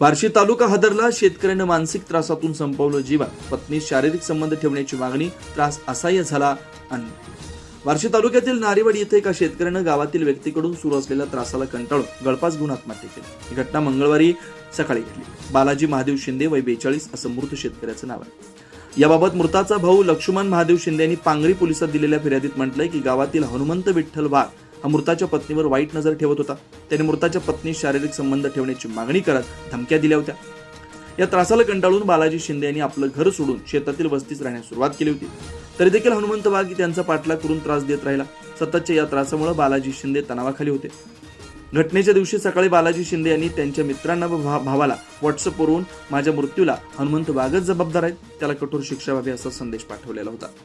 बार्शी तालुका हादरला शेतकऱ्यानं मानसिक त्रासातून संपवलं जीवन. पत्नी शारीरिक संबंध ठेवण्याची मागणी त्रास असह्य झाला आणि बार्शी तालुक्यातील नारीवाडी येथे एका शेतकऱ्यानं गावातील व्यक्तीकडून सुरू असलेल्या त्रासाला कंटाळून गळपास घेऊन आत्महत्या केली. ही घटना मंगळवारी सकाळी घडली. बालाजी महादेव शिंदे वय बेचाळीस असं मृत शेतकऱ्याचं नाव आहे. याबाबत मृताचा भाऊ लक्ष्मण महादेव शिंदे यांनी पांगरी पोलिसात दिलेल्या फिर्यादीत म्हटलंय की गावातील हनुमंत विठ्ठल वाघ हा मृताच्या पत्नीवर वाईट नजर ठेवत होता. त्याने मृताच्या पत्नी शारीरिक संबंध ठेवण्याची मागणी करत धमक्या दिल्या होत्या. या त्रासाला कंटाळून बालाजी शिंदे यांनी आपलं घर सोडून शेतातील वस्तीत राहण्यास सुरुवात केली होती. तरी देखील हनुमंत वाघ त्यांचा पाठलाग करून त्रास देत राहिला. सततच्या या त्रासामुळे बालाजी शिंदे तणावाखाली होते. घटनेच्या दिवशी सकाळी बालाजी शिंदे यांनी त्यांच्या मित्रांना व भा- भावाला व्हॉट्सअपवरून माझ्या मृत्यूला हनुमंत वाघच जबाबदार आहेत त्याला कठोर शिक्षा व्हावी असा संदेश पाठवलेला होता.